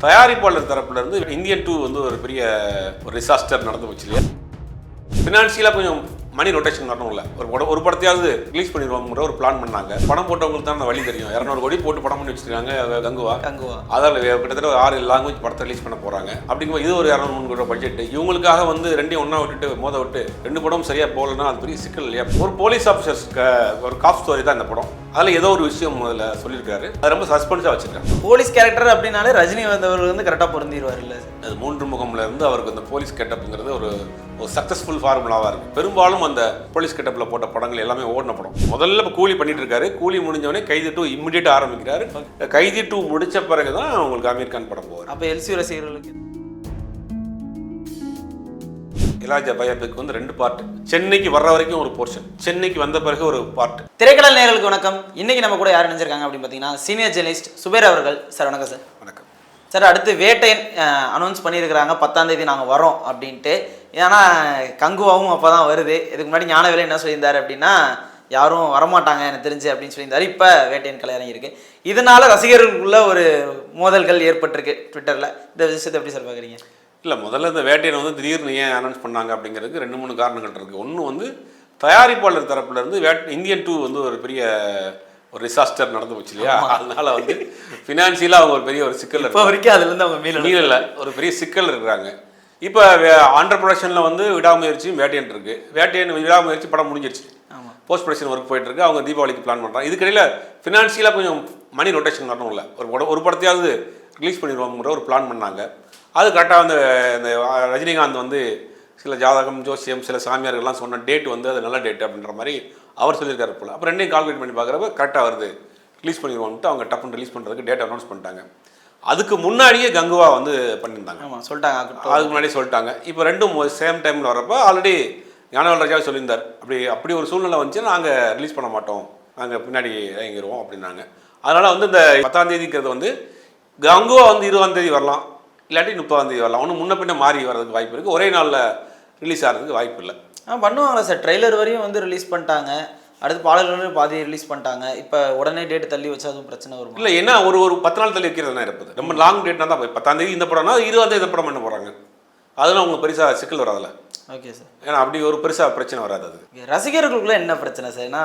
தயாரிப்பாளர் தரப்புலருந்து Indian two வந்து ஒரு பெரிய ஒரு டிசாஸ்டர் நடந்து போச்சு இல்லையா? ஃபினான்ஷியலாக கொஞ்சம் மணி ரொட்டேஷன் வரணும்ல ஒரு படம் ஒரு படத்தையாவது ரிலீஸ் பண்ணிடுவாங்கிற ஒரு பிளான் பண்ணாங்க. படம் போட்டவங்களுக்கு தான் வழி தெரியும். இரநூறு கோடி போட்டு படம் பண்ணி வச்சிருக்காங்க கங்குவா. கங்குவா. அதால் கிட்டத்தட்ட ஒரு ஆறு லாங்குவேஜ் படத்தை ரிலீஸ் பண்ண போறாங்க. அப்படிங்கும்போது இது ஒரு இரநூறு மூணு கோடி பட்ஜெட் இவங்களுக்காக வந்து ரெண்டையும் ஒன்றா விட்டுட்டு மோத விட்டு ரெண்டு படம் சரியா போகலன்னா அது பெரிய சிக்கல் இல்லையா? ஒரு போலீஸ் ஆஃபீஸர்ஸ் ஒரு காப் ஸ்டோரி தான் இந்த படம். அதில் ஏதோ ஒரு விஷயம் அதில் சொல்லியிருக்காரு. அது ரொம்ப சஸ்பென்ஸாக வச்சிருக்காங்க போலீஸ் கேரக்டர் அப்படின்னாலே ரஜினி வந்தவர் வந்து கரெக்டாக பொருந்திடுவார் இல்லை. அது மூன்று முகம்ல இருந்து அவருக்கு அந்த போலீஸ் கெட்டப்புங்கிறது ஒரு ஒரு சக்ஸஸ்ஃபுல் ஃபார்முலாவாக இருக்கு. பெரும்பாலும் அந்த போலீஸ் கெட்டப்பில் போட்ட படங்கள் எல்லாமே ஓடின படம். முதல்ல இப்போ கூலி பண்ணிட்டு இருக்காரு. கூலி முடிஞ்சவொடனே கைதி டூ இம்மிடியேட் ஆரம்பிக்கிறாரு. கைதி டூ முடிச்ச பிறகு தான் உங்களுக்கு அமீர் கான் படம் போவார் அப்போ எல்சி ரசிகர்களுக்கு? இலாஜா பயாபிக் வந்து ரெண்டு பார்ட் சென்னைக்கு வர்ற வரைக்கும் ஒரு போர்ஷன் சென்னைக்கு வந்த பிறகு ஒரு பார்ட் திரைக்கடல் நேயர்களுக்கு வணக்கம். இன்னைக்கு நம்ம கூட யார் நினைச்சிருக்காங்க அப்படின்னு பார்த்தீங்கன்னா சீனியர் ஜெர்னலிஸ்ட் சுபேர் அவர்கள். சார் வணக்கம் சார். வணக்கம். சார் அடுத்து வேட்டையன் அனௌன்ஸ் பண்ணியிருக்கிறாங்க. பத்தாம் தேதி நாங்கள் வரோம் அப்படின்ட்டு. ஏன்னா கங்குவாவும் அப்போ தான் வருது. இதுக்கு முன்னாடி ஞானவேலை என்ன சொல்லியிருந்தாரு அப்படின்னா யாரும் வரமாட்டாங்க எனக்கு தெரிஞ்சு அப்படின்னு சொல்லியிருந்தாரு. இப்போ வேட்டையன் கலை இறங்கியிருக்கு இதனால ரசிகர்களுக்குள்ள ஒரு மோதல்கள் ஏற்பட்டிருக்கு ட்விட்டரில் இந்த விஷயத்தை எப்படி சார் பார்க்குறீங்க இல்லை முதல்ல இந்த வேட்டையன் வந்து திடீர்னு ஏன் அனௌன்ஸ் பண்ணாங்க அப்படிங்கிறதுக்கு ரெண்டு மூணு காரணங்கள் இருக்குது ஒன்று வந்து தயாரிப்பாளர் தரப்புலேருந்து வேட் இந்தியன் டூ வந்து ஒரு பெரிய ஒரு டிசாஸ்டர் நடந்து போச்சு இல்லையா? அதனால வந்து ஃபினான்ஷியலாக அவங்க ஒரு பெரிய ஒரு சிக்கல் இப்போ வரைக்கும் அதுலேருந்து அவங்க மீன் இல்லை ஒரு பெரிய சிக்கல் இருக்கிறாங்க. இப்போ ஆண்டர் ப்ரொடக்ஷனில் வந்து விடாமுயற்சியும் வேட்டையன் இருக்கு. வேட்டையன் விடாமுயற்சி படம் முடிஞ்சிருச்சு. போஸ்ட் ப்ரொடக்ஷன் ஒர்க் போயிட்டு இருக்கு. அவங்க தீபாவளிக்கு பிளான் பண்ணுறாங்க இதுக்கிடையில் ஃபினான்ஷியலாக கொஞ்சம் மணி ரொட்டேஷன் வரணும்ல ஒரு படம் ஒரு படத்தையாவது ரிலீஸ் பண்ணிடுவோங்கிற ஒரு பிளான் பண்ணாங்க. அது கரெக்டாக வந்து இந்த ரஜினிகாந்த் வந்து சில ஜாதகம் ஜோசியம் சில சாமியார்கள்லாம் சொன்ன டேட் வந்து அது நல்ல டேட் அப்படின்ற மாதிரி அவர் சொல்லியிருக்காரு போல. அப்போ ரெண்டையும் கால்குலேட் பண்ணி பார்க்குறப்ப கரெக்டாக வருது. ரிலீஸ் பண்ணிடுவோம்ட்டு அவங்க டப்புன்னு ரிலீஸ் பண்ணுறதுக்கு டேட் அனௌன்ஸ் பண்ணிட்டாங்க. அதுக்கு முன்னாடியே கங்குவா வந்து பண்ணியிருந்தாங்க. ஆமாம் சொல்லிட்டாங்க அதுக்கு முன்னாடி சொல்லிட்டாங்க. இப்போ ரெண்டும் சேம் டைமில் வரப்போ ஆல்ரெடி ஞானவேல் ராஜாவே சொல்லியிருந்தார். அப்படி அப்படி ஒரு சூழ்நிலை வந்துச்சுன்னா நாங்கள் ரிலீஸ் பண்ண மாட்டோம். நாங்கள் பின்னாடி இறங்கிடுவோம் அப்படின்னாங்க. அதனால் வந்து இந்த பத்தாம் தேதிங்கிறது வந்து கங்குவா வந்து இருபதாம் தேதி வரலாம். இல்லாட்டி முப்பதாம் தேதி வரலாம். ஒன்று முன்ன பின்ன மாறி வர்றதுக்கு வாய்ப்பு இருக்குது ஒரே நாளில் ரிலீஸ் ஆகிறதுக்கு வாய்ப்பு இல்லை ஆ பண்ணுவாங்களா சார் ட்ரெய்லர் வரையும் வந்து ரிலீஸ் பண்ணிட்டாங்க. அடுத்து பாடல்களும் பாதி ரிலீஸ் பண்ணிட்டாங்க. இப்போ உடனே டேட் தள்ளி வச்சா அதுவும் பிரச்சனை வரும்? இல்லை என்ன ஒரு ஒரு பத்து நாள் தள்ளி வைக்கிறது தானே இருப்பது. ரொம்ப லாங் டேட்னா தான் போய் பத்தாம் தேதி இந்த படம்னா இருபதாம் தேதி இந்த படம் பண்ண போகிறாங்க அதெல்லாம் அவங்க பெருசாக சிக்கல் வராதுல்ல. ஓகே சார் ஏன்னா அப்படி ஒரு பெருசாக பிரச்சனை வராது அது. ரசிகர்களுக்குள்ள என்ன பிரச்சனை சார் ஏன்னா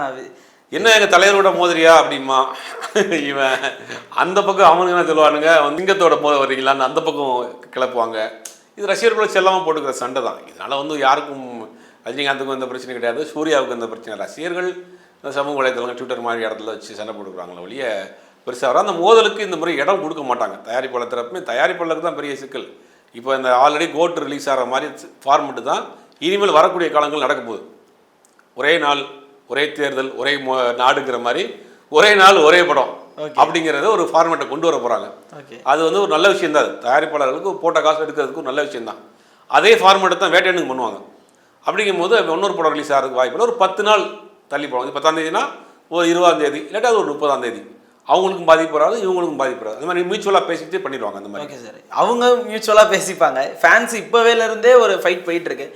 என்ன எங்க தலைவரோட மோதிரியா அப்படிமா இவன் அந்த பக்கம் அவனுங்க என்ன சொல்லுவானுங்க? சிங்கத்தோட மோத வர்றீங்களான்னு அந்த பக்கம் கிளப்புவாங்க. இது ரசிகர்களை செல்லாமல் போட்டுக்கிற சண்டை தான். இதனால் வந்து யாருக்கும் ரஜினிகாந்துக்கும் எந்த பிரச்சனையும் கிடையாது. சூர்யாவுக்கும் எந்த பிரச்சனை இல்லை. ரசிகர்கள் இந்த சமூக வலைதளங்கள் ட்விட்டர் மாதிரி இடத்துல வச்சு சண்டை போட்டுக்கிறாங்களே ஒழிய பெருசாக வர அந்த மோதலுக்கு இந்த முறை இடம் கொடுக்க மாட்டாங்க. தயாரிப்பாளர் தரப்புமே தயாரிப்பாளருக்கு தான் பெரிய சிக்கல். இப்போ இந்த ஆல்ரெடி கோட் ரிலீஸ் ஆகிற மாதிரி ஃபார்மெட்டு தான் இனிமேல் வரக்கூடிய காலங்கள் நடக்க போகுது. ஒரே நாள் ஒரே தேர்தல் ஒரே மோ நாடுங்கிற மாதிரி ஒரே நாள் ஒரே படம். அப்படிங்கிறத ஒரு ஃபார்மேட்டை கொண்டு வர போகிறாங்க அது வந்து ஒரு நல்ல விஷயம் தான் அது. தயாரிப்பாளர்களுக்கு போட்ட காசு எடுக்கிறதுக்கு ஒரு நல்ல விஷயம் தான் அதே ஃபார்மேட்டை தான் வேட்டையனுக்கு பண்ணுவாங்க. அப்படிங்கும் போது இன்னொரு படம் ரிலீஸ் ஆகிறதுக்கு வாய்ப்பு இல்லை. ஒரு பத்து நாள் தள்ளி இது பத்தாம் தேதினா ஒரு இருபதாம் தேதி இல்லாட்டி அது ஒரு முப்பதாம் தேதி. அவங்களுக்கும் பாதிப்பு வராது இவங்களுக்கும் பாதிப்பு வராது. அந்த மாதிரி மியூச்சுவலாக பேசிக்கிட்டே பண்ணிடுவாங்க அந்த மாதிரி. ஓகே சார் அவங்க மியூச்சுவலாக பேசிப்பாங்க. ஃபேன்ஸ் இப்போவேல இருந்தே ஒரு ஃபைட் போயிட்டு இருக்கு.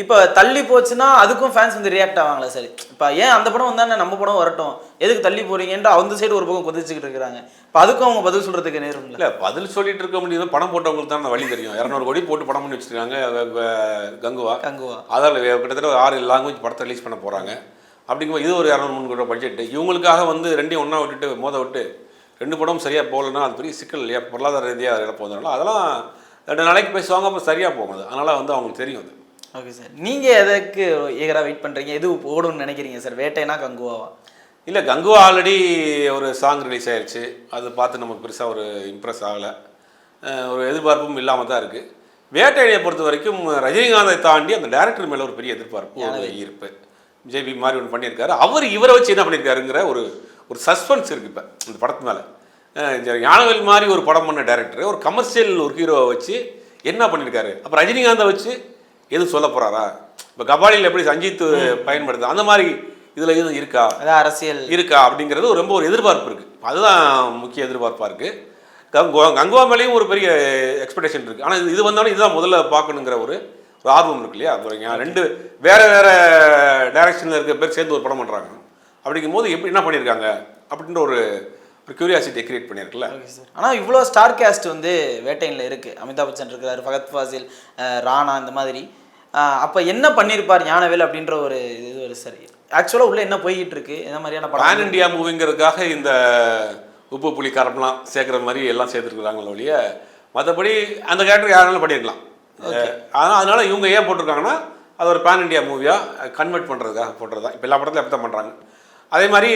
இப்போ தள்ளி போச்சுன்னா அதுக்கும் ஃபேன்ஸ் வந்து ரியாக்ட் ஆவாங்களா சார். இப்போ ஏன் அந்த படம் வந்தானே நம்ம படம் வரட்டும். எதுக்கு தள்ளி போறீங்கன்ற அந்த சைடு ஒரு பக்கம் கொதிச்சுக்கிட்டு இருக்கிறாங்க. இப்போ அதுக்கும் அவங்க பதில் சொல்றதுக்கு நேரம் இல்லை. பதில் சொல்லிட்டு இருக்க முடியாது. படம் போட்டவங்களுக்கு தான் அந்த வழி தெரியும். இரநூறு கோடி போட்டு படம் பண்ணி வச்சிருக்காங்க கங்குவா. கங்குவா. அதால் கிட்டத்தட்ட ஒரு ஆறு லாங்குவேஜ் படத்தை ரிலீஸ் பண்ண போகிறாங்க அப்படிங்கும்போது இது ஒரு இரநூறு மூணு கோடி பட்ஜெட் இவங்களுக்காக வந்து ரெண்டையும் ஒன்றா விட்டுட்டு மோத விட்டு ரெண்டு படம் சரியாக போகலன்னா அது பெரிய சிக்கல் இல்லையா? பொருளாதார ரீதியாக அதில் போகிறதுனால அதெல்லாம் ரெண்டு நாளைக்கு பேசுவாங்க அப்புறம் சரியாக போகும் அது அதனால் வந்து அவங்களுக்கு தெரியும் அது. Okay sir. நீங்கள் எதுக்கு ஏகரா வெயிட் பண்ணுறீங்க எது ஓடும்னு நினைக்கிறீங்க சார்? வேட்டைனா கங்குவாவா? இல்லை கங்குவா ஆல்ரெடி ஒரு சாங் ரிலீஸ் ஆயிருச்சு. அது பார்த்து நமக்கு பெருசாக ஒரு இம்ப்ரெஸ் ஆகலை. ஒரு எதிர்பார்ப்பும் இல்லாமல் தான் இருக்குது வேட்டையை பொறுத்த வரைக்கும் ரஜினிகாந்தை தாண்டி அந்த டேரக்டர் மேலே ஒரு பெரிய எதிர்பார்ப்பு ஒரு ஈர்ப்பு. ஜேபி மாதிரி ஒன்று பண்ணியிருக்காரு. அவர் இவரை வச்சு என்ன பண்ணியிருக்காருங்கிற ஒரு ஒரு சஸ்பென்ஸ் இருக்குது இப்போ இந்த படத்து மேலே ஞானவேல் மாதிரி ஒரு படம் பண்ண டேரக்டர் ஒரு கமர்ஷியல் ஒரு ஹீரோவை வச்சு என்ன பண்ணியிருக்காரு? அப்போ ரஜினிகாந்தை வச்சு எதுவும் சொல்ல போகிறாரா இப்போ கபாலியில் எப்படி சஞ்சித் பயன்படுது? அந்த மாதிரி இதில் எதுவும் இருக்கா? அரசியல். இருக்கா அப்படிங்கிறது ரொம்ப ஒரு எதிர்பார்ப்பு இருக்குது அதுதான் முக்கிய எதிர்பார்ப்பாக இருக்குது கங்குவா கங்குவா மேலேயும் ஒரு பெரிய எக்ஸ்பெக்டேஷன் இருக்குது ஆனால் இது வந்தாலும் இதுதான் முதல்ல பார்க்கணுங்கிற ஒரு ஒரு ஆர்வம் இருக்கு இல்லையா? ஞா- ரெண்டு வேற வேற டைரக்ஷனில் இருக்க பேர் சேர்ந்து ஒரு படம் பண்ணுறாங்க அப்படிங்கும்போது எப்படி என்ன பண்ணியிருக்காங்க? அப்படின்ற ஒரு ஒரு கியூரியாசிட்டியை கிரியேட் பண்ணியிருக்குல்ல. சார் ஆனால் இவ்வளோ ஸ்டார் கேஸ்ட் வந்து வேட்டையனில் இருக்குது அமிதாப் பச்சன் இருக்கிறாரு ஃபகத் ஃபாசில் ராணா இந்த மாதிரி. அப்போ என்ன பண்ணியிருப்பார் ஞானவேல் அப்படின்ற ஒரு இது ஒரு சரி ஆக்சுவலாக உள்ள என்ன போய்கிட்டு இருக்கு என்ன மாதிரியான பேன் இண்டியா மூவிங்கிறதுக்காக இந்த உப்பு புளி காரம்லாம் சேர்க்குற மாதிரி எல்லாம் சேர்த்துருக்குறாங்களே ஒழிய மற்றபடி அந்த கேரக்டர் யாராலும் பண்ணியிருக்கலாம். ஆனால் அதனால இவங்க ஏன் போட்டிருக்காங்கன்னா அது ஒரு பேன் இண்டியா மூவியாக கன்வெர்ட் பண்ணுறதுக்காக போட்டுறது தான் இப்போ எல்லா படத்துலையும் அப்படி தான் பண்ணுறாங்க அதே மாதிரி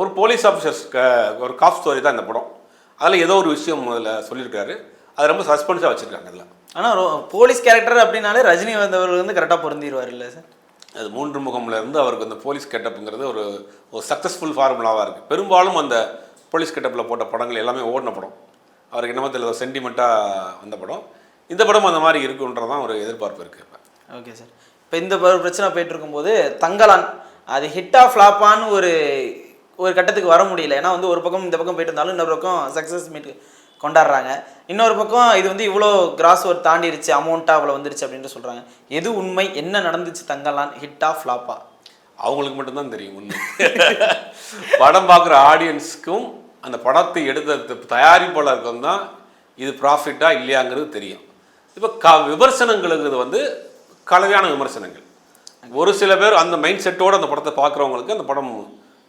ஒரு போலீஸ் ஆஃபீஸர்ஸ் ஒரு காஃப் ஸ்டோரி தான் இந்த படம். அதில் ஏதோ ஒரு விஷயம் அதில் சொல்லியிருக்காரு. அது ரொம்ப சஸ்பென்ஸாக வச்சுருக்காங்க அதில். ஆனால் போலீஸ் கேரக்டர் அப்படின்னாலே ரஜினி வந்தவர் வந்து கரெக்டாக பொருந்திடுவார் இல்லை சார்? அது மூன்று முகம்ல இருந்து அவருக்கு அந்த போலீஸ் கெட்டப்புங்கிறது ஒரு ஒரு சக்ஸஸ்ஃபுல் ஃபார்முலாவாக இருக்குது பெரும்பாலும் அந்த போலீஸ் கெட்டப்பில் போட்ட படங்கள் எல்லாமே ஓடின படம். அவருக்கு என்னமோ தெரியல சென்டிமெண்ட்டாக வந்த படம். இந்த படம் அந்த மாதிரி இருக்குன்றதான் ஒரு எதிர்பார்ப்பு இருக்குது இப்போ. Okay sir. இப்போ இந்த பிரச்சனை போயிட்டு இருக்கும்போது தங்கலான் அது ஹிட்டா ஃப்ளாப்பான்னு ஒரு ஒரு கட்டத்துக்கு வர முடியல. ஏன்னா வந்து ஒரு பக்கம் இந்த பக்கம் போயிட்டு இருந்தாலும் இன்னொரு பக்கம் சக்ஸஸ் மீட் கொண்டாடுறாங்க. இன்னொரு பக்கம் இது வந்து இவ்வளோ கிராஸ் ஒரு தாண்டிடுச்சு அமௌண்ட்டாக அவ்வளோ வந்துருச்சு அப்படின்ட்டு சொல்கிறாங்க எது உண்மை? என்ன நடந்துச்சு தங்கலான் ஹிட்டா ஃப்ளாப்பா அவங்களுக்கு மட்டும்தான் தெரியும் உண்மை. படம் பார்க்குற ஆடியன்ஸுக்கும் அந்த படத்தை எடுத்த தயாரிப்பாளருக்கும் தான் இது ப்ராஃபிட்டா இல்லையாங்கிறது தெரியும். இப்போ க விமர்சனங்களுக்கு இது வந்து கலவையான விமர்சனங்கள். ஒரு சில பேர் அந்த மைண்ட் செட்டோடு அந்த படத்தை பார்க்குறவங்களுக்கு அந்த படம்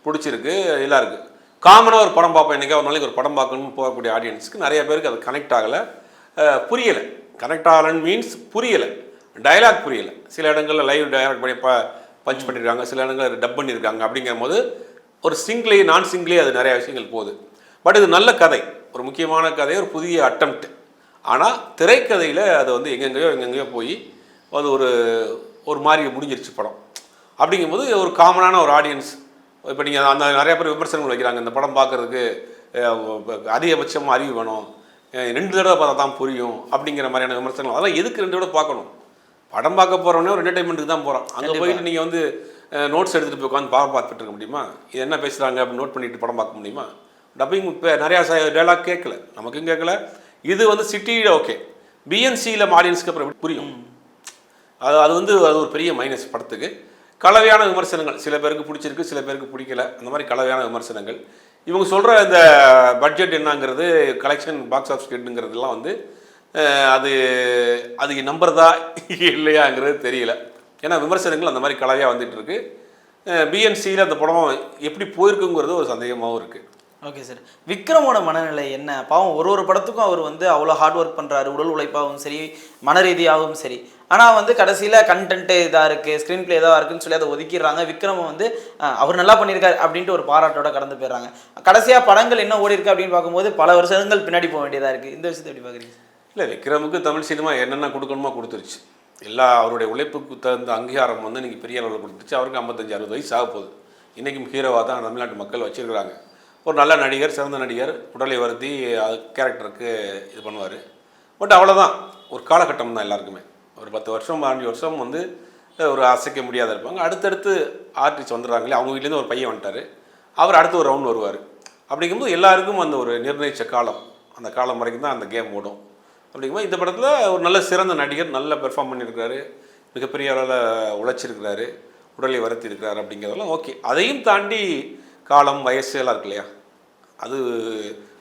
பிடிச்சிருக்கு எல்லாம் இருக்குது காமனாக ஒரு படம் பார்ப்போம் என்றைக்கா ஒரு நாளைக்கு ஒரு படம் பார்க்கணும்னு போகக்கூடிய ஆடியன்ஸ்க்கு நிறைய பேருக்கு அது கனெக்ட் ஆகலை. புரியலை. கனெக்ட் ஆகலன்னு மீன்ஸ் புரியலை. டயலாக் புரியலை. சில இடங்களில் லைவ் டைலாக் பண்ணி ப பஞ்ச் பண்ணியிருக்காங்க சில இடங்களில் டப் பண்ணியிருக்காங்க அப்படிங்கிற போது ஒரு சிங்கிளே நான் சிங்கிளே அது நிறைய விஷயங்கள் போகுது. பட் இது நல்ல கதை. ஒரு முக்கியமான கதை ஒரு புதிய அட்டம்ப்ட் ஆனால் திரைக்கதையில் அது வந்து எங்கெங்கேயோ எங்கெங்கேயோ போய் அது ஒரு ஒரு மாதிரி முடிஞ்சிருச்சு படம். அப்படிங்கும்போது ஒரு காமனான ஒரு ஆடியன்ஸ் இப்போ நீங்கள் அந்த நிறைய பேர் விமர்சனங்கள் வைக்கிறாங்க இந்த படம் பார்க்குறதுக்கு அதிகபட்சமாக அறிவு வேணும். ரெண்டு தடவை பார்த்தா தான் புரியும் அப்படிங்கிற மாதிரியான விமர்சனங்கள். அதெல்லாம் எதுக்கு ரெண்டு தடவை பார்க்கணும்? படம் பார்க்க போகிறவனே ஒரு என்டர்டைன்மெண்ட்டுக்கு தான் போகிறான் அங்கே போயிட்டு நீங்கள் வந்து நோட்ஸ் எடுத்துகிட்டு போய் உட்காந்து பாடம் பார்த்துட்டு இருக்க முடியுமா? இது என்ன பேசுகிறாங்க அப்படின்னு நோட் பண்ணிட்டு படம் பார்க்க முடியுமா? டப்பிங் இப்போ நிறையா டைலாக் கேட்கல. நமக்கும் கேட்கல. இது வந்து சிட்டியில் ஓகே பிஎன்சியில் ஆடியன்ஸ்க்கு அப்புறம் புரியும்? அது அது வந்து அது ஒரு பெரிய மைனஸ் படத்துக்கு. கலவையான விமர்சனங்கள் சில பேருக்கு பிடிச்சிருக்கு சில பேருக்கு பிடிக்கல. அந்த மாதிரி கலவையான விமர்சனங்கள். இவங்க சொல்கிற இந்த பட்ஜெட் என்னங்கிறது கலெக்ஷன் பாக்ஸ் ஆஃபீஸ் ஹிட்டுங்கிறதுலாம் வந்து அது அது நம்புறதா இல்லையாங்கிறது தெரியல. ஏன்னா விமர்சனங்கள் அந்த மாதிரி கலவையாக வந்துட்டு இருக்கு. பிஎன்சியில் அந்த படம் எப்படி போயிருக்குங்கிறது ஒரு சந்தேகமாகவும் இருக்குது ஓகே சார் விக்ரமோட மனநிலை என்ன? பாவம் ஒரு ஒரு படத்துக்கும் அவர் வந்து அவ்வளோ ஹார்ட் ஒர்க் பண்ணுறாரு உடல் உழைப்பாகவும் சரி மன ரீதியாகவும் சரி. ஆனால் வந்து கடைசியில் கண்டென்ட்டு இதாக இருக்குது ஸ்க்ரீன் பிளே இதாக இருக்குன்னு சொல்லி அதை ஒதுக்கிடுறாங்க. விக்ரம வந்து அவர் நல்லா பண்ணியிருக்காரு அப்படின்ட்டு ஒரு பாராட்டோட கடந்து போயிடுறாங்க. கடைசியாக படங்கள் என்ன ஓடி இருக்கு அப்படின்னு பார்க்கும்போது பல வருஷங்கள் பின்னாடி போக வேண்டியதாக இருக்குது இந்த விஷயத்தை எப்படி பார்க்குறீங்க? இல்லை விக்ரமுக்கு தமிழ் சினிமா என்னென்ன கொடுக்கணுமோ கொடுத்துருச்சு. எல்லா அவருடைய உழைப்புக்கு தகுந்த அங்கீகாரம் வந்து இன்றைக்கி பெரிய அளவில் கொடுத்துருச்சு. அவருக்கு ஐம்பத்தஞ்சு அறுபது வயசு ஆக போகுது இன்றைக்கும் ஹீரோவாக தான் தமிழ்நாட்டு மக்கள் வச்சிருக்கிறாங்க. ஒரு நல்ல நடிகர் சிறந்த நடிகர் உடலை வருத்தி அது கேரக்டருக்கு இது பண்ணுவார். பட் அவ்வளோதான் ஒரு காலகட்டம் தான் எல்லாருக்குமே. ஒரு பத்து வருஷம் பதினஞ்சு வருஷம் வந்து ஒரு அசைக்க முடியாத இருப்பாங்க. அடுத்தடுத்து ஆர்டிஸ்ட் வந்துடுறாங்களே அவங்க வீட்லேருந்து ஒரு பையன் வந்துட்டார். அவர் அடுத்து ஒரு ரவுண்ட் வருவார். அப்படிங்கும்போது எல்லாருக்கும் அந்த ஒரு நிர்ணயித்த காலம். அந்த காலம் வரைக்கும் தான் அந்த கேம் ஓடும். அப்படிங்கும்போது இந்த படத்தில் ஒரு நல்ல சிறந்த நடிகர் நல்ல பெர்ஃபார்ம் பண்ணியிருக்கிறாரு. மிகப்பெரிய அளவில் உழைச்சிருக்கிறாரு. உடலை வருத்தி இருக்கிறார் அப்படிங்கிறதெல்லாம் ஓகே அதையும் தாண்டி காலம் வயசு எல்லாம் இருக்கு இல்லையா? அது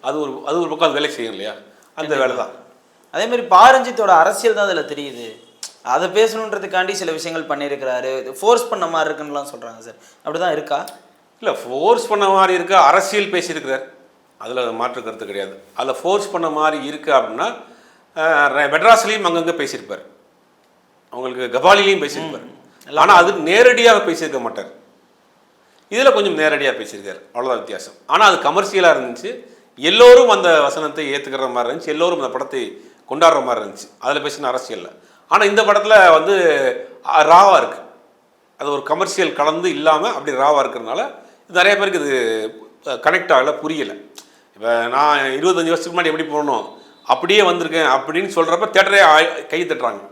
அது ஒரு அது ஒரு பக்கம் அது வேலை செய்யும் இல்லையா? அந்த வேலை தான் அதே மாதிரி பாரஞ்சித்தோட அரசியல் தான் அதில் தெரியுது. அதை பேசணுன்றதுக்காண்டி சில விஷயங்கள் பண்ணியிருக்கிறாரு. ஃபோர்ஸ் பண்ண மாதிரி இருக்குன்னுலாம் சொல்கிறாங்க சார். அப்படி தான் இருக்கா? இல்லை ஃபோர்ஸ் பண்ண மாதிரி இருக்க. அரசியல் பேசியிருக்கிறார். அதில் மாற்று கருத்து கிடையாது. அதில் ஃபோர்ஸ் பண்ண மாதிரி இருக்கு அப்படின்னா மெட்ராஸ்லேயும் அங்கங்கே பேசியிருப்பார். அவங்களுக்கு கபாலிலையும் பேசியிருப்பார். ஆனால் அது நேரடியாக பேசியிருக்க மாட்டார். இதில் கொஞ்சம் நேரடியாக பேசியிருக்காரு. அவ்வளோதான் வித்தியாசம். ஆனால் அது கமர்ஷியலாக இருந்துச்சு. எல்லோரும் அந்த வசனத்தை ஏற்றுக்கிற மாதிரி இருந்துச்சு. எல்லோரும் அந்த படத்தை கொண்டாடுற மாதிரி இருந்துச்சு. அதில் பேசின அரசியலில். ஆனால் இந்த படத்தில் வந்து ராவாக இருக்குது அது ஒரு கமர்ஷியல் கலந்து இல்லாமல் அப்படி ராவாக இருக்கிறதுனால நிறைய பேருக்கு இது கனெக்ட் ஆகலை புரியலை. இப்போ நான் இருபத்தஞ்சி வருஷத்துக்கு முன்னாடி எப்படி போகணும் அப்படியே வந்திருக்கேன் அப்படின்னு சொல்கிறப்ப தேட்டரே கை தட்டுறாங்க.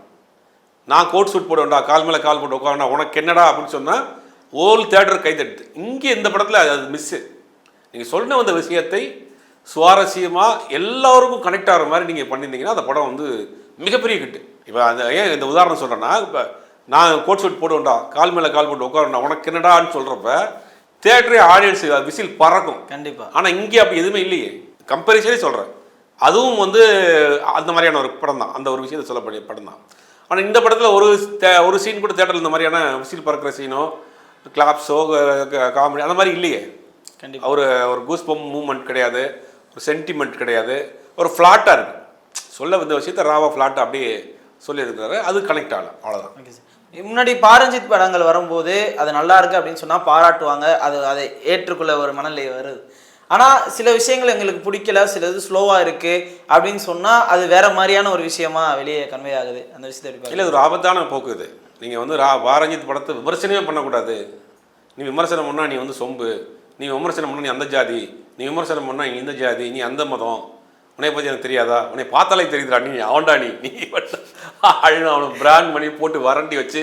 நான் கோட் சூட் போடுவேன்டா கால் மேலே கால் போட்டு உட்காரண்டா உனக்கு என்னடா அப்படின்னு சொன்னால் ஓல் தேட்டர் கை தட்டு இங்கே இந்த படத்தில் அது மிஸ்ஸு நீங்கள் சொன்ன வந்த விஷயத்தை சுவாரஸ்யமாக எல்லாருக்கும் கனெக்ட் ஆகிற மாதிரி நீங்கள் பண்ணியிருந்தீங்கன்னா அந்த படம் வந்து மிகப்பெரிய கிட்டு இப்போ அந்த ஏன் இந்த உதாரணம் சொல்கிறேன்னா இப்போ நான் கோட் சூட் போடுவேன்டா கால் மேலே கால் போட்டு உட்காரண்டா உனக்கு என்னடான்னு சொல்கிறப்ப தேட்டரே ஆடியன்ஸ் விசில் பறக்கும். கண்டிப்பா. ஆனால் இங்கே அப்படி எதுவுமே இல்லையே. கம்பேரிசனே சொல்கிறேன் அதுவும் வந்து அந்த மாதிரியான ஒரு படம் தான். அந்த ஒரு விஷயத்தை சொல்லக்கூடிய படம் தான். ஆனால் இந்த படத்தில் ஒரு ஒரு சீன் கூட தேட்டரில் இந்த மாதிரியான விசில் பறக்கிற சீனோ கிளாப்ஸோ காமெடி அந்த மாதிரி இல்லையே. கண்டிப்பா. ஒரு ஒரு கூஸ் பம் மூமெண்ட் கிடையாது ஒரு சென்டிமெண்ட் கிடையாது ஒரு ஃப்ளாட்டாக இருக்கு. சொல்ல வந்த விஷயத்த ராவா ஃப்ளாட்டாக அப்படியே சொல்லியிருக்கிறாரு. அது கனெக்ட் ஆகலாம் அவ்வளோதான் ஓகே சார் முன்னாடி பாரஞ்சித் படங்கள் வரும்போது அது நல்லா இருக்கு அப்படின்னு சொன்னா பாராட்டுவாங்க. அது அதை ஏற்றுக்கொள்ள ஒரு மனநிலை வருது. ஆனா சில விஷயங்கள் எங்களுக்கு பிடிக்கல சில இது ஸ்லோவா இருக்கு அப்படின்னு சொன்னா அது வேற மாதிரியான ஒரு விஷயமா வெளியே கன்வே ஆகுது. அந்த விஷயத்தை இல்லை ஒரு ஆபத்தான போக்கு இது. நீங்கள் வந்து ரா பாரஞ்சித் படத்தை விமர்சனமே பண்ணக்கூடாது. நீ விமர்சனம் பண்ணால் நீ வந்து சொம்பு. நீ விமர்சனம் பண்ணா நீ அந்த ஜாதி. நீ விமர்சனம் பண்ணா நீ இந்த ஜாதி நீ அந்த மதம். உன்னை பற்றி எனக்கு தெரியாதா? உன்னை பார்த்தாலே தெரியுதுடா நீ அவன்டா நீ. நீ அழுன்னு அவனை பிராண்ட் பண்ணி போட்டு வரண்டி வச்சு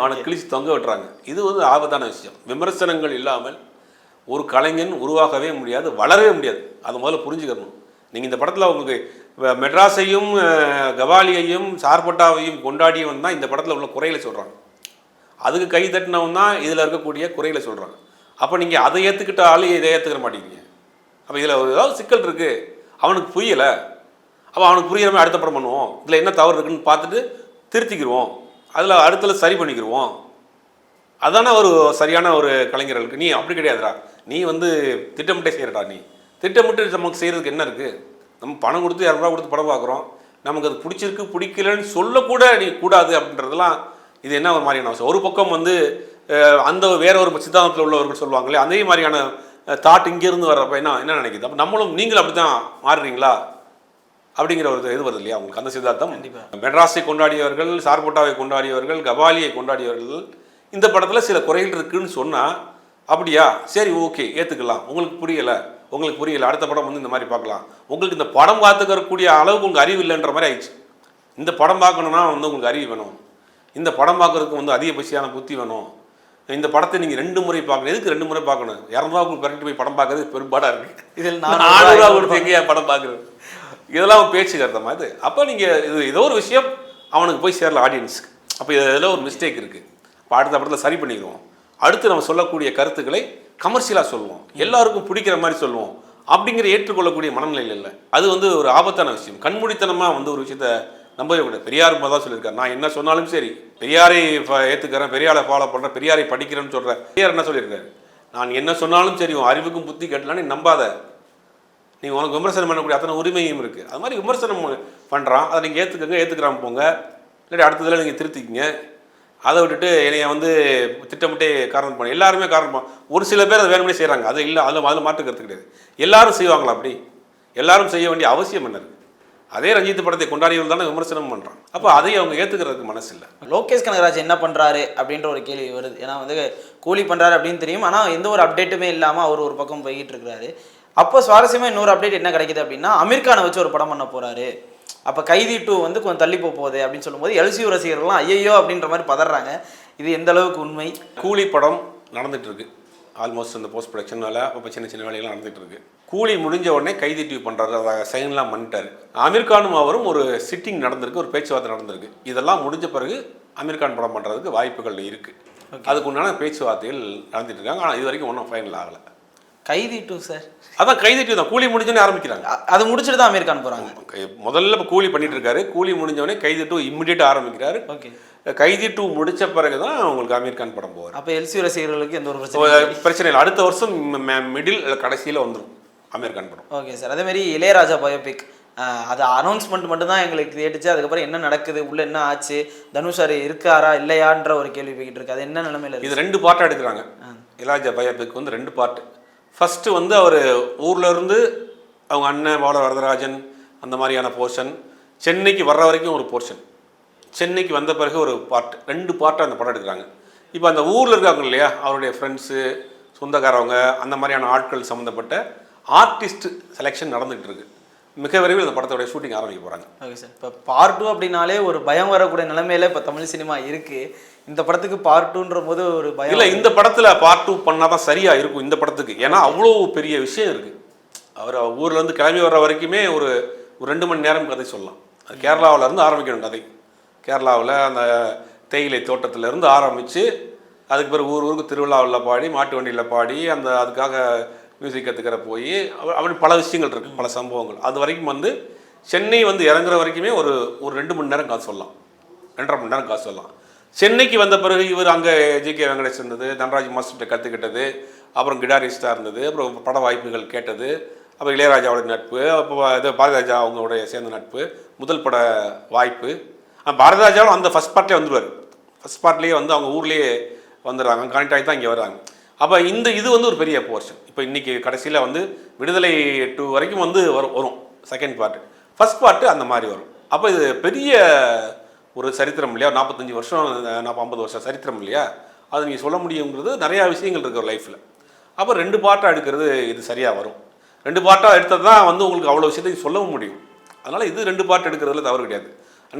அவனை கிழிச்சு தொங்க விட்டுறாங்க. இது வந்து ஆபத்தான விஷயம். விமர்சனங்கள் இல்லாமல் ஒரு கலைஞன் உருவாகவே முடியாது வளரவே முடியாது. அதை முதல்ல புரிஞ்சுக்கணும். நீங்கள் இந்த படத்தில் உங்களுக்கு மெட்ராஸையும் கவாலியையும் சார்பட்டாவையும் கொண்டாடியவன் தான் இந்த படத்தில் உள்ள குறையில சொல்கிறாங்க அதுக்கு கை தட்டினவன் தான் இதில் இருக்கக்கூடிய குறையில சொல்கிறாங்க அப்போ நீங்கள் அதை ஏற்றுக்கிட்டாலும் இதை ஏற்றுக்கிற மாட்டீங்க. அப்போ இதில் ஏதாவது சிக்கல் இருக்குது அவனுக்கு புரியலை. அப்போ அவனுக்கு புரியிற மாதிரி அடுத்த படம் பண்ணுவோம். இதில் என்ன தவறு இருக்குன்னு பார்த்துட்டு திருத்திக்கிடுவோம் அதில் அடுத்தல சரி பண்ணிக்கிடுவோம் அதானே ஒரு சரியான ஒரு கலைஞர்களுக்கு. நீ அப்படி கிடையாதுடா. நீ வந்து திட்டமிட்டே செய்கிறடா நீ. திட்டமிட்டு நமக்கு செய்கிறதுக்கு என்ன இருக்குது நம்ம பணம் கொடுத்து இரநூறுவா கொடுத்து படம் பார்க்குறோம். நமக்கு அது பிடிச்சிருக்கு பிடிக்கலன்னு சொல்லக்கூட நீ கூடாது அப்படின்றதெல்லாம் இது என்ன ஒரு மாதிரியான அவசியம்? ஒரு பக்கம் வந்து அந்த வேற ஒரு சித்தாந்தத்தில் உள்ளவர்கள் சொல்லுவாங்களே அதே மாதிரியான தாட் இங்கேருந்து வர்றப்ப என்ன என்ன நினைக்குது? அப்போ நம்மளும் நீங்களும் அப்படி தான் மாறுறீங்களா? அப்படிங்கிற ஒரு இது வருது இல்லையா உங்களுக்கு அந்த சித்தாந்தம். மெட்ராஸை கொண்டாடியவர்கள் சார்போட்டாவை கொண்டாடியவர்கள் கபாலியை கொண்டாடியவர்கள் இந்த படத்தில் சில குறைகள் இருக்குன்னு சொன்னால் அப்படியா? சரி ஓகே ஏற்றுக்கலாம் உங்களுக்கு புரியலை? உங்களுக்கு புரியலை? அடுத்த படம் வந்து இந்த மாதிரி பார்க்கலாம். உங்களுக்கு இந்த படம் பார்த்துக்கக்கூடிய அளவுக்கு உங்களுக்கு அறிவு இல்லைன்ற மாதிரி ஆயிடுச்சு. இந்த படம் பார்க்கணுன்னா வந்து உங்களுக்கு அறிவு வேணும். இந்த படம் பார்க்கறதுக்கு வந்து அதிகபட்சியான புத்தி வேணும். இந்த படத்தை நீங்கள் ரெண்டு முறை பார்க்கணும். எதுக்கு ரெண்டு முறை பார்க்கணும்? இரநூறுவா பரட்டி போய் படம் பார்க்கறது பெரும்பாடாக இருக்குது இதில் நானூறு ரூபா கொடுத்து எங்கேயா படம் பார்க்குறது? இதெல்லாம் பேச்சு கருத்தமா இது. அப்போ நீங்கள் இது ஏதோ ஒரு விஷயம் அவனுக்கு போய் சேரல ஆடியன்ஸுக்கு அப்போ இதில் ஒரு மிஸ்டேக் இருக்குது இப்போ அடுத்த படத்தில் சரி பண்ணிடுவோம். அடுத்து நம்ம சொல்லக்கூடிய கருத்துக்களை கமர்ஷியலாக சொல்லுவோம். எல்லாருக்கும் பிடிக்கிற மாதிரி சொல்லுவோம். அப்படிங்கிற ஏற்றுக்கொள்ளக்கூடிய மனநிலையில் இல்லை. அது வந்து ஒரு ஆபத்தான விஷயம். கண்மூடித்தனமாக வந்து ஒரு விஷயத்த நம்பவே கூடாது. பெரியார் தான் சொல்லியிருக்காரு. நான் என்ன சொன்னாலும் சரி. பெரியாரை ஏற்றுக்கிறேன் பெரியாரை ஃபாலோ பண்ணுறேன் பெரியாரை படிக்கிறேன்னு சொல்கிறேன் பெரியார் என்ன சொல்லியிருக்காரு? நான் என்ன சொன்னாலும் சரி உன் அறிவுக்கும் புத்தி கேட்டலாம் நீ நம்பாத. நீ உனக்கு விமர்சனம் பண்ணக்கூடிய அத்தனை உரிமையும் இருக்குது அது மாதிரி விமர்சனம் பண்ணுறான் அதை நீங்கள் ஏற்றுக்கங்க ஏற்றுக்கிறான் போங்க. இல்லாட்டி அடுத்ததில் நீங்கள் திருத்திக்கங்க. அதை விட்டுட்டு என்னைய வந்து திட்டமிட்டே காரணம் பண்ண எல்லாருமே காரணம் ஒரு சில பேர் அதை வேணும்னே செய்கிறாங்க அது இல்லை அதில் அதில் மாற்றுக்கிறது கிடையாது. எல்லாரும் செய்வாங்களா அப்படி? எல்லாரும் செய்ய வேண்டிய அவசியம் என்ன அதே ரஞ்சித் படத்தை கொண்டாடியவர்கள் தானே விமர்சனம் பண்ணுறான் அப்போ அதையும் அவங்க ஏற்றுக்கிறதுக்கு மனசு இல்லை. லோகேஷ் கனகராஜ் என்ன பண்ணுறாரு அப்படின்ற ஒரு கேள்வி வருது. ஏன்னா வந்து கூலி பண்ணுறாரு அப்படின்னு தெரியும். ஆனால் எந்த ஒரு அப்டேட்டுமே இல்லாமல் அவர் ஒரு பக்கம் போய்கிட்டு இருக்கிறாரு. அப்போ சுவாரஸ்யமாக இன்னொரு அப்டேட் என்ன கிடைக்குது அப்படின்னா அமீர்கானை வச்சு ஒரு படம் பண்ண போகிறாரு அப்ப கைதி டூ வந்து கொஞ்சம் தள்ளி போக போகுது அப்படின்னு சொல்லும்போது எல்சியூ ரசிகர்கள்லாம் ஐயோ அப்படின்ற மாதிரி பதறாங்க. இது எந்த அளவுக்கு உண்மை? கூலி படம் நடந்துட்டு இருக்கு. ஆல்மோஸ்ட் இந்த போஸ்ட் ப்ரொடக்ஷன் வேலை அப்போ சின்ன சின்ன வேலையெல்லாம் நடந்துட்டு இருக்கு. கூலி முடிஞ்ச உடனே கைதி டிவி பண்ணுறாரு அதை சைன்லாம் பண்ணிட்டாரு. அமீர் கானும் அவரும் ஒரு சிட்டிங் நடந்திருக்கு ஒரு பேச்சுவார்த்தை நடந்திருக்கு. இதெல்லாம் முடிஞ்ச பிறகு அமீர் கான் படம் பண்ணுறதுக்கு வாய்ப்புகள் இருக்கு. அதுக்கு உண்டான பேச்சுவார்த்தைகள் நடந்துட்டு இருக்காங்க. ஆனால் இது வரைக்கும் ஒன்றும் ஃபைனல் ஆகலை. கைதி டூ சார் அதான் கைதி டிவி தான். கூலி முடிஞ்சோடனே ஆரம்பிக்கிறாங்க. அது முடிச்சுட்டு தான் அமீர் கான் போறாங்க கை- முதல்ல இப்போ கூலி பண்ணிட்டு இருக்காரு கூலி முடிஞ்சவொடனே கைதி டூ இம்மிடியட்டாக ஆரம்பிக்கிறாரு. ஓகே. கைதி டூ முடிச்ச பிறகு தான் உங்களுக்கு அமீர் கான் படம் போவார். அப்ப எல்சியூ ரசிகர்களுக்கு எந்த ஒரு பிரச்சனை. பிரச்சனை இல்லை. அடுத்த வருஷம் மிடில் கடைசியில் வந்துடும் அமீர் கான் படம். ஓகே சார் அதே மாதிரி இளையராஜா பயோபிக் அது அனௌன்ஸ்மெண்ட் மட்டும்தான் எங்களுக்கு கேட்டுச்சு. அதுக்கப்புறம் என்ன நடக்குது? உள்ள என்ன ஆச்சு? தனுஷ் சார் இருக்காரா? இல்லையான்ற ஒரு கேள்வி போய்கிட்டு இருக்கு. அது என்ன நிலைமையில இது ரெண்டு பார்ட்டாக எடுக்கிறாங்க. இலாஜா பயோபிக் வந்து ரெண்டு பார்ட் ஃபஸ்ட்டு வந்து அவர் ஊர்லேருந்து அவங்க அண்ணன் பால வரதராஜன் அந்த மாதிரியான போர்ஷன் சென்னைக்கு வர்ற வரைக்கும் ஒரு போர்ஷன் சென்னைக்கு வந்த பிறகு ஒரு பார்ட் ரெண்டு பார்ட்டாக அந்த படம் எடுக்கிறாங்க. இப்போ அந்த ஊரில் இருக்காங்க இல்லையா அவருடைய ஃப்ரெண்ட்ஸு சொந்தக்காரவங்க அந்த மாதிரியான ஆட்கள் சம்மந்தப்பட்ட ஆர்டிஸ்ட் செலெக்ஷன் நடந்துகிட்டு இருக்கு. மிக விரைவில் இந்த படத்தோடைய ஷூட்டிங் ஆரம்பிக்க போகிறாங்க ஓகே சார். இப்போ பார்ட் டூ அப்படின்னாலே ஒரு பயம் வரக்கூடிய நிலைமையில இப்போ தமிழ் சினிமா இருக்கு. இந்த படத்துக்கு பார்ட் டூன்ற போது ஒரு பயம் இல்லை இந்த படத்தில் பார்ட் டூ பண்ணால் தான் சரியாக இருக்கும் இந்த படத்துக்கு. ஏன்னா அவ்வளோ பெரிய விஷயம் இருக்குது அவர் ஊர்ல இருந்து கிளம்பி வர்ற வரைக்குமே ஒரு ஒரு ரெண்டு மணி நேரம் கதை சொல்லலாம். அது கேரளாவுல இருந்து ஆரம்பிக்கணும் கதை. கேரளாவில் அந்த தேயிலை தோட்டத்துல இருந்து ஆரம்பித்து அதுக்கு பிறகு ஊர் ஊருக்கு திருவிழாவில் பாடி மாட்டு வண்டியில் பாடி அந்த அதுக்காக மியூசிக் கற்றுக்கிற போய் அப்படி பல விஷயங்கள் இருக்குது பல சம்பவங்கள். அது வரைக்கும் வந்து சென்னை வந்து இறங்குற வரைக்குமே ஒரு ஒரு ரெண்டு மணி நேரம் காசு சொல்லலாம். ரெண்டரை மணி நேரம் காசு சொல்லலாம். சென்னைக்கு வந்த பிறகு இவர் அங்கே ஜி கே வெங்கடேஷ் இருந்தது தன்ராஜ் மாஸ்டர்கிட்ட கற்றுக்கிட்டது அப்புறம் கிடாரிஸ்டாக இருந்தது அப்புறம் பட வாய்ப்புகள் கேட்டது அப்புறம் இளையராஜாவோட நட்பு அப்போ இது பாரதிராஜா அவங்களுடைய சேர்ந்த நட்பு முதல் பட வாய்ப்பு. பாரதிராஜாவும் அந்த ஃபஸ்ட் பார்ட்லேயே வந்துடுவார் ஃபஸ்ட் பார்ட்லேயே வந்து அவங்க ஊர்லேயே வந்துடுறாங்க கனெக்ட் ஆகி தான் இங்கே வர்றாங்க. அப்போ இந்த இது வந்து ஒரு பெரிய போர்ஷன் இப்போ இன்றைக்கி கடைசியில் வந்து விடுதலை டூ வரைக்கும் வந்து வரும் வரும். செகண்ட் பார்ட்டு ஃபஸ்ட் பார்ட்டு அந்த மாதிரி வரும். அப்போ இது பெரிய ஒரு சரித்திரம் இல்லையா? நாற்பத்தஞ்சு வருஷம் நாற்பது ஐம்பது வருஷம் சரித்திரம் இல்லையா? அது நீங்கள் சொல்ல முடியுங்கிறது நிறையா விஷயங்கள் இருக்குது லைஃப்பில் அப்போ ரெண்டு பாட்டாக எடுக்கிறது இது சரியாக வரும். ரெண்டு பாட்டாக எடுத்தது தான் வந்து உங்களுக்கு அவ்வளோ விஷயத்தையும் சொல்லவும் முடியும். அதனால் இது ரெண்டு பாட்டு எடுக்கிறதுல தவறு கிடையாது.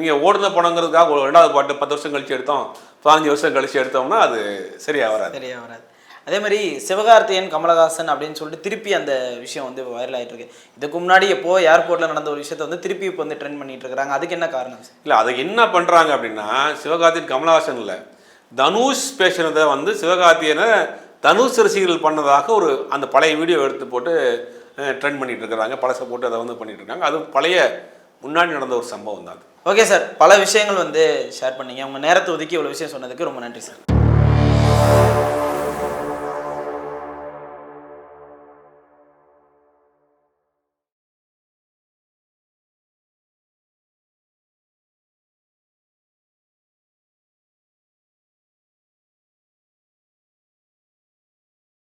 நீங்கள் ஓடுன படங்கிறதுக்காக ஒரு ரெண்டாவது பாட்டு பத்து வருஷம் கழித்து எடுத்தோம் பதினஞ்சு வருஷம் கழித்து எடுத்தோம்னா அது சரியாக வராது. சரியாக வராது. அதே மாதிரி சிவகார்த்தியன் கமலஹாசன் அப்படின்னு சொல்லிட்டு திருப்பி அந்த விஷயம் வந்து வைரல் ஆயிட்டு இருக்கு இதுக்கு முன்னாடி எப்போ ஏர்போர்ட்ல நடந்த ஒரு விஷயத்தை வந்து திருப்பி இப்போ வந்து ட்ரெண்ட் பண்ணிட்டு இருக்காங்க அதுக்கு என்ன காரணம்? இல்லை அதை என்ன பண்ணுறாங்க அப்படின்னா சிவகார்த்தியன் கமலஹாசன் இல்லை தனுஷ் பேசுனதை வந்து சிவகார்த்தியனை தனுஷ் ரசிகர்கள் பண்ணதாக ஒரு அந்த பழைய வீடியோ எடுத்து போட்டு ட்ரெண்ட் பண்ணிட்டு இருக்கிறாங்க. பழசை போட்டு அதை வந்து பண்ணிட்டு இருக்காங்க. அது பழைய முன்னாடி நடந்த ஒரு சம்பவம் தான் ஓகே சார் பல விஷயங்கள் வந்து ஷேர் பண்ணீங்க. உங்க நேரத்தை ஒதுக்கி இவ்வளோ விஷயம் சொன்னதுக்கு ரொம்ப நன்றி சார்